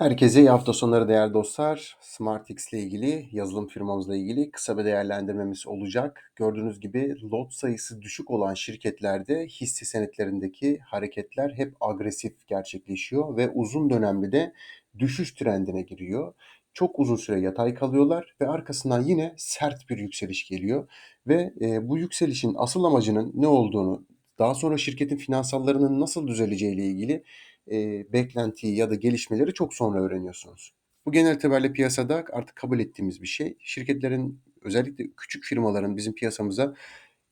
Herkese iyi hafta sonları değerli dostlar. SmartX ile ilgili, yazılım firmamızla ilgili kısa bir değerlendirmemiz olacak. Gördüğünüz gibi lot sayısı düşük olan şirketlerde hisse senetlerindeki hareketler hep agresif gerçekleşiyor ve uzun dönemli de düşüş trendine giriyor. Çok uzun süre yatay kalıyorlar ve arkasından yine sert bir yükseliş geliyor. Ve e, bu yükselişin asıl amacının ne olduğunu, daha sonra şirketin finansallarının nasıl düzeleceği ile ilgili e, beklentiyi ya da gelişmeleri çok sonra öğreniyorsunuz. Bu genel itibariyle piyasada artık kabul ettiğimiz bir şey. Şirketlerin özellikle küçük firmaların bizim piyasamıza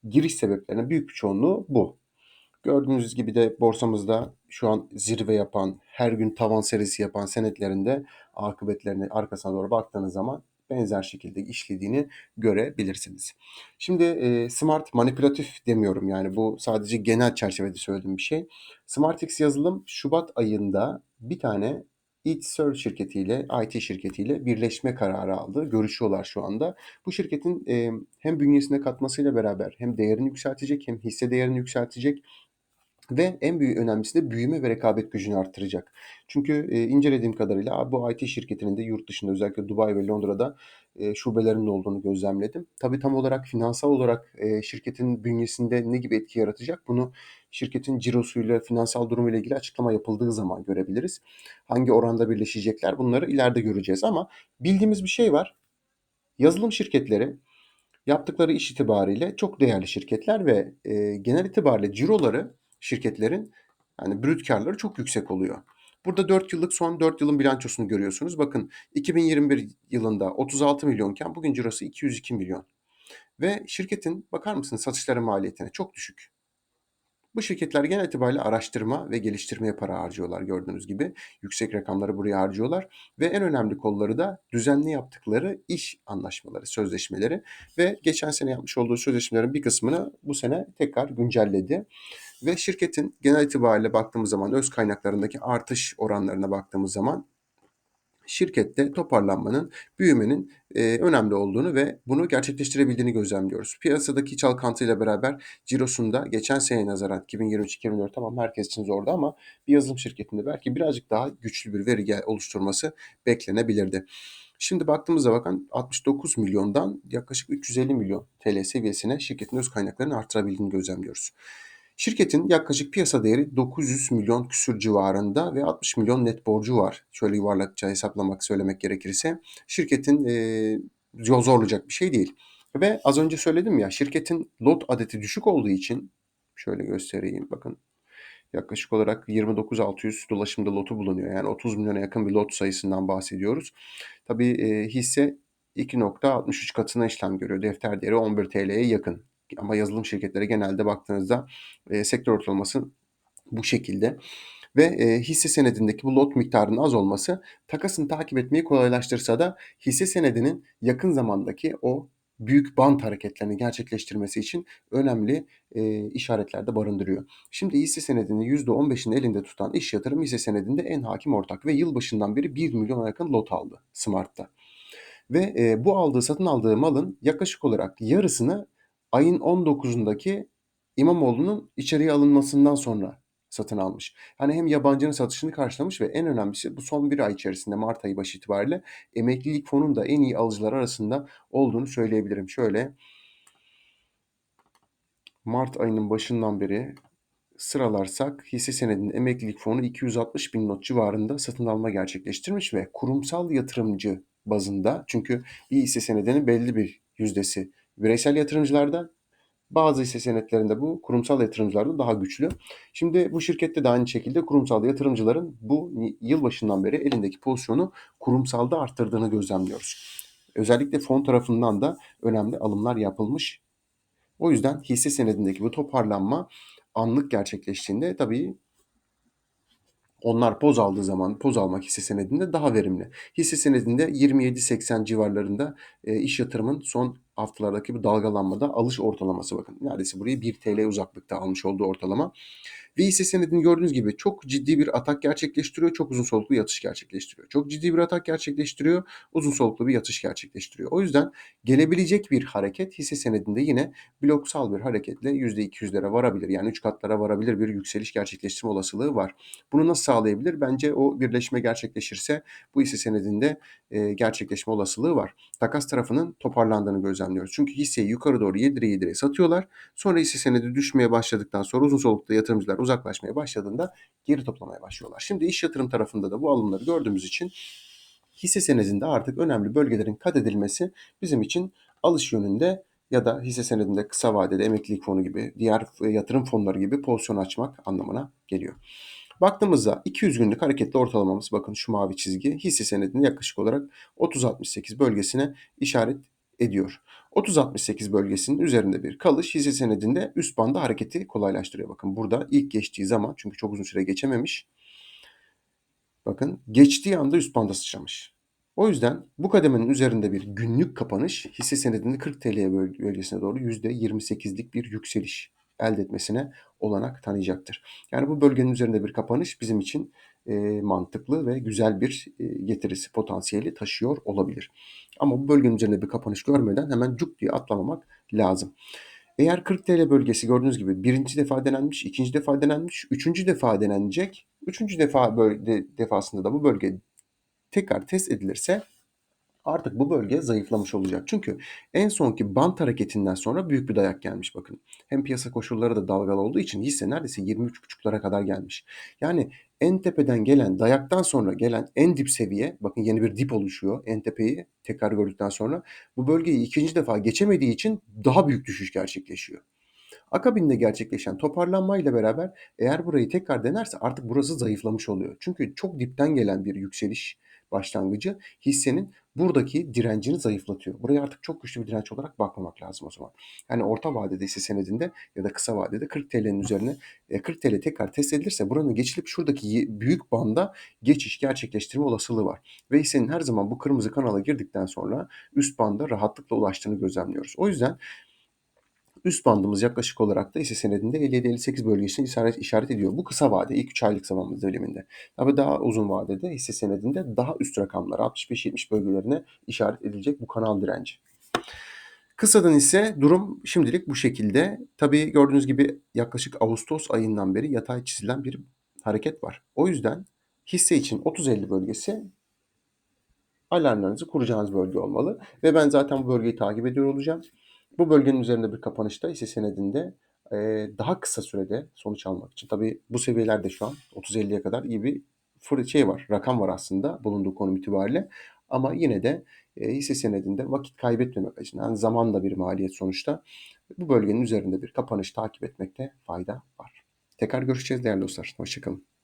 giriş sebeplerinin büyük bir çoğunluğu bu. Gördüğünüz gibi de borsamızda şu an zirve yapan, her gün tavan serisi yapan senetlerinde akıbetlerini arkasına doğru baktığınız zaman benzer şekilde işlediğini görebilirsiniz. Şimdi e, smart manipülatif demiyorum yani bu sadece genel çerçevede söylediğim bir şey. SmartX yazılım Şubat ayında bir tane Itser şirketiyle, IT şirketiyle birleşme kararı aldı. Görüşüyorlar şu anda. Bu şirketin e, hem bünyesine katmasıyla beraber hem değerini yükseltecek hem hisse değerini yükseltecek ve en büyük önemlisi de büyüme ve rekabet gücünü arttıracak. Çünkü e, incelediğim kadarıyla bu IT şirketinin de yurt dışında özellikle Dubai ve Londra'da e, şubelerinin olduğunu gözlemledim. Tabii tam olarak finansal olarak e, şirketin bünyesinde ne gibi etki yaratacak bunu şirketin cirosuyla, finansal durumuyla ilgili açıklama yapıldığı zaman görebiliriz. Hangi oranda birleşecekler bunları ileride göreceğiz ama bildiğimiz bir şey var. Yazılım şirketleri yaptıkları iş itibariyle çok değerli şirketler ve e, genel itibariyle ciroları şirketlerin yani brüt karları çok yüksek oluyor. Burada 4 yıllık son 4 yılın bilançosunu görüyorsunuz. Bakın 2021 yılında 36 milyonken bugün cirosu 202 milyon. Ve şirketin bakar mısınız satışları maliyetine çok düşük. Bu şirketler genel itibariyle araştırma ve geliştirmeye para harcıyorlar gördüğünüz gibi. Yüksek rakamları buraya harcıyorlar. Ve en önemli kolları da düzenli yaptıkları iş anlaşmaları, sözleşmeleri. Ve geçen sene yapmış olduğu sözleşmelerin bir kısmını bu sene tekrar güncelledi. Ve şirketin genel itibariyle baktığımız zaman öz kaynaklarındaki artış oranlarına baktığımız zaman şirkette toparlanmanın, büyümenin e, önemli olduğunu ve bunu gerçekleştirebildiğini gözlemliyoruz. Piyasadaki çalkantıyla beraber cirosunda geçen seneye nazaran 2023-2024 tamam herkes için zordu ama bir yazılım şirketinde belki birazcık daha güçlü bir veri oluşturması beklenebilirdi. Şimdi baktığımızda bakın 69 milyondan yaklaşık 350 milyon TL seviyesine şirketin öz kaynaklarını artırabildiğini gözlemliyoruz. Şirketin yaklaşık piyasa değeri 900 milyon küsür civarında ve 60 milyon net borcu var. Şöyle yuvarlakça hesaplamak söylemek gerekirse. Şirketin e, zorlayacak bir şey değil. Ve az önce söyledim ya şirketin lot adeti düşük olduğu için şöyle göstereyim bakın yaklaşık olarak 29.600 dolaşımda lotu bulunuyor. Yani 30 milyona yakın bir lot sayısından bahsediyoruz. Tabii e, hisse 2.63 katına işlem görüyor. Defter değeri 11 TL'ye yakın ama yazılım şirketleri genelde baktığınızda e, sektör ortalaması bu şekilde. Ve e, hisse senedindeki bu lot miktarının az olması takasını takip etmeyi kolaylaştırsa da hisse senedinin yakın zamandaki o büyük bant hareketlerini gerçekleştirmesi için önemli e, işaretlerde barındırıyor. Şimdi hisse senedinin %15'ini elinde tutan iş yatırım hisse senedinde en hakim ortak ve yılbaşından beri 1 milyona yakın lot aldı Smart'ta. Ve e, bu aldığı satın aldığı malın yaklaşık olarak yarısını ayın 19'undaki İmamoğlu'nun içeriye alınmasından sonra satın almış. Hani hem yabancının satışını karşılamış ve en önemlisi bu son bir ay içerisinde Mart ayı başı itibariyle emeklilik fonun da en iyi alıcılar arasında olduğunu söyleyebilirim. Şöyle Mart ayının başından beri sıralarsak hisse senedinin emeklilik fonu 260 bin not civarında satın alma gerçekleştirmiş ve kurumsal yatırımcı bazında çünkü bir hisse senedinin belli bir yüzdesi bireysel yatırımcılarda bazı hisse senetlerinde bu kurumsal yatırımcılarda daha güçlü. Şimdi bu şirkette de aynı şekilde kurumsal yatırımcıların bu yıl başından beri elindeki pozisyonu kurumsalda arttırdığını gözlemliyoruz. Özellikle fon tarafından da önemli alımlar yapılmış. O yüzden hisse senedindeki bu toparlanma anlık gerçekleştiğinde tabii onlar poz aldığı zaman poz almak hisse senedinde daha verimli. Hisse senedinde 27-80 civarlarında e, iş yatırımın son haftalardaki bu dalgalanmada alış ortalaması bakın. Neredeyse burayı 1 TL uzaklıkta almış olduğu ortalama. Ve hisse senedini gördüğünüz gibi çok ciddi bir atak gerçekleştiriyor, çok uzun soluklu yatış gerçekleştiriyor. Çok ciddi bir atak gerçekleştiriyor, uzun soluklu bir yatış gerçekleştiriyor. O yüzden gelebilecek bir hareket hisse senedinde yine bloksal bir hareketle %200'lere varabilir. Yani 3 katlara varabilir bir yükseliş gerçekleştirme olasılığı var. Bunu nasıl sağlayabilir? Bence o birleşme gerçekleşirse bu hisse senedinde e, gerçekleşme olasılığı var. Takas tarafının toparlandığını gözlemliyoruz. Çünkü hisseyi yukarı doğru yedire yedire satıyorlar. Sonra hisse senedi düşmeye başladıktan sonra uzun soluklu yatırımcılar uzaklaşmaya başladığında geri toplamaya başlıyorlar. Şimdi iş yatırım tarafında da bu alımları gördüğümüz için hisse senedinde artık önemli bölgelerin kat edilmesi bizim için alış yönünde ya da hisse senedinde kısa vadede emeklilik fonu gibi, diğer yatırım fonları gibi pozisyon açmak anlamına geliyor. Baktığımızda 200 günlük hareketli ortalamamız bakın şu mavi çizgi hisse senedinde yaklaşık olarak 30-68 bölgesine işaret ediyor. 30-68 bölgesinin üzerinde bir kalış hisse senedinde üst banda hareketi kolaylaştırıyor. Bakın burada ilk geçtiği zaman çünkü çok uzun süre geçememiş. Bakın geçtiği anda üst banda sıçramış. O yüzden bu kademenin üzerinde bir günlük kapanış hisse senedinde 40 TL bölgesine doğru %28'lik bir yükseliş elde etmesine olanak tanıyacaktır. Yani bu bölgenin üzerinde bir kapanış bizim için e, mantıklı ve güzel bir e, getirisi potansiyeli taşıyor olabilir. Ama bu bölgenin üzerinde bir kapanış görmeden hemen cuk diye atlamamak lazım. Eğer 40 TL bölgesi gördüğünüz gibi birinci defa denenmiş, ikinci defa denenmiş, üçüncü defa denenecek. Üçüncü defa bölge, defasında da bu bölge tekrar test edilirse artık bu bölge zayıflamış olacak. Çünkü en sonki bant hareketinden sonra büyük bir dayak gelmiş bakın. Hem piyasa koşulları da dalgalı olduğu için hisse neredeyse 23.5'lara kadar gelmiş. Yani en tepeden gelen dayaktan sonra gelen en dip seviye bakın yeni bir dip oluşuyor en tepeyi tekrar gördükten sonra bu bölgeyi ikinci defa geçemediği için daha büyük düşüş gerçekleşiyor. Akabinde gerçekleşen toparlanmayla beraber eğer burayı tekrar denerse artık burası zayıflamış oluyor. Çünkü çok dipten gelen bir yükseliş başlangıcı hissenin buradaki direncini zayıflatıyor. Buraya artık çok güçlü bir direnç olarak bakmamak lazım o zaman. Yani orta vadede hisse senedinde ya da kısa vadede 40 TL'nin üzerine 40 e, TL tekrar test edilirse buranın geçilip şuradaki büyük banda geçiş gerçekleştirme olasılığı var. Ve hissenin her zaman bu kırmızı kanala girdikten sonra üst banda rahatlıkla ulaştığını gözlemliyoruz. O yüzden Üst bandımız yaklaşık olarak da hisse senedinde 57-58 bölgesini işaret, işaret ediyor. Bu kısa vade ilk 3 aylık zamanımız diliminde. Tabi daha uzun vadede hisse senedinde daha üst rakamlar 65-70 bölgelerine işaret edilecek bu kanal direnci. Kısadan ise durum şimdilik bu şekilde. Tabii gördüğünüz gibi yaklaşık Ağustos ayından beri yatay çizilen bir hareket var. O yüzden hisse için 30-50 bölgesi alarmlarınızı kuracağınız bölge olmalı. Ve ben zaten bu bölgeyi takip ediyor olacağım. Bu bölgenin üzerinde bir kapanışta hisse senedinde e, daha kısa sürede sonuç almak için. Tabii bu seviyelerde şu an 30-50'ye kadar iyi bir fır şey var, rakam var aslında bulunduğu konum itibariyle. Ama yine de e, hisse senedinde vakit kaybetmemek açısından yani zaman da bir maliyet sonuçta bu bölgenin üzerinde bir kapanış takip etmekte fayda var. Tekrar görüşeceğiz değerli dostlar. Hoşçakalın.